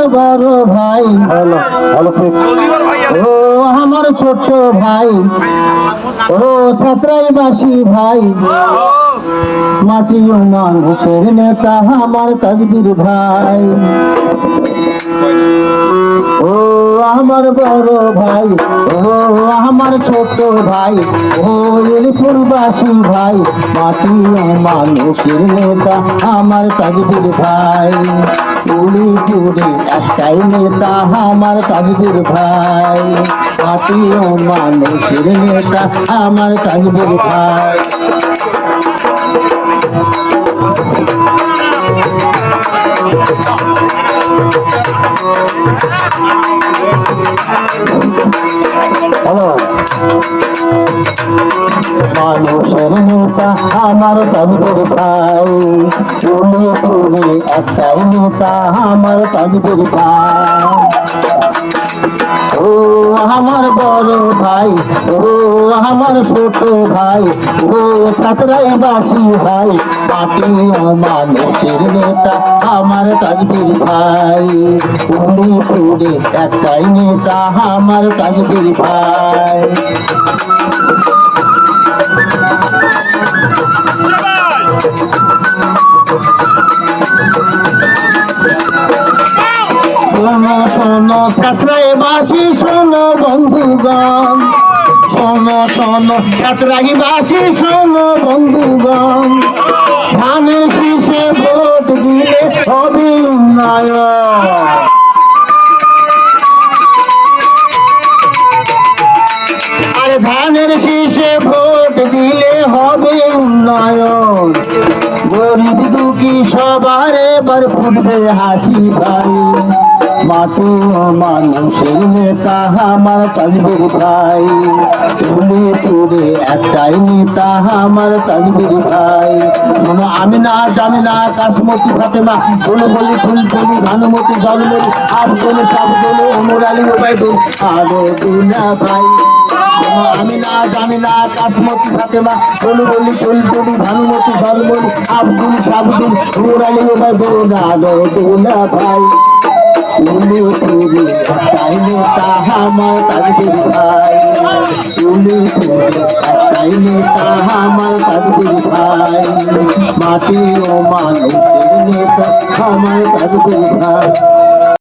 আমার বড় ভাই হ্যালো ঠিক ও আমার ছোট ভাই। ও ছাত্রাই বাসি ভাই। মাটি মানুষের নেতা আমার তাজবির ভাই। ও আমার বড় ভাই। ও আমার ছোট ভাই ও ইলপুরবাসী ভাই, মাটি মানুষের নেতা, আমার তাজবির ভাই। উলিপুরে একটাই নেতা, আমার তাজবির ভাই। মাটি মানুষের নেতা, আমার তাজবির ভাই। মানুষের নেতা আমার তাজপুর ভাই। তুমি তুমি একটাই নেতা আমার তাজপুর ভাই। ও আমার বড় ভাই, ও আমার ছোট ভাই, ও সাতরাই বাসি ভাই ও মানুষের নেতা, আমার তাজপুর ভাই। উনি পুরে একটাই নেতা, আমার তাজপুর ভাই। শোনো শোনো ছাত্রাই বাসি, শোনো, বন্ধুগণ। শোনো শোনো বাসি শোনো, বন্ধুগণ। ধানের শীষে ভোট দিলে হবে উন্নয়ন। আরে ধানের শীষে ভোট দিলে হবে উন্নয়ন। গরিব দুঃখী সবার এবার ফুটবে হাসি ভাই মাটি মানুষের নেতা আমার তাজবির ভাই। তুলে তুলে একটাই নেতা আমার তাজবির ভাই। মনে, আমি না জানি না, কাশমতি ফাতেমা, বলে, বলি, ফুল, ফুলি, ভানুমতি জলমলি আব্দুল, সাবদুল, ওমর আলী ওবাইদুল আরও দুনা ভাই। আমি না জানি না, কাশমতি ফাতেমা, বলু, বলি ফুলপুরি ভানুমতি জলমলি আব্দুল, সাবদুল, ওমর আলী ওবাইদুল আরও দুনা ভাই। উনি পুরি একটাই নেতা আমার তাজবির ভাই। উনি পুরি একটাই নেতা আমার তাজবির ভাই। মাটি ও মানুষ আমার তাজবির ভাই।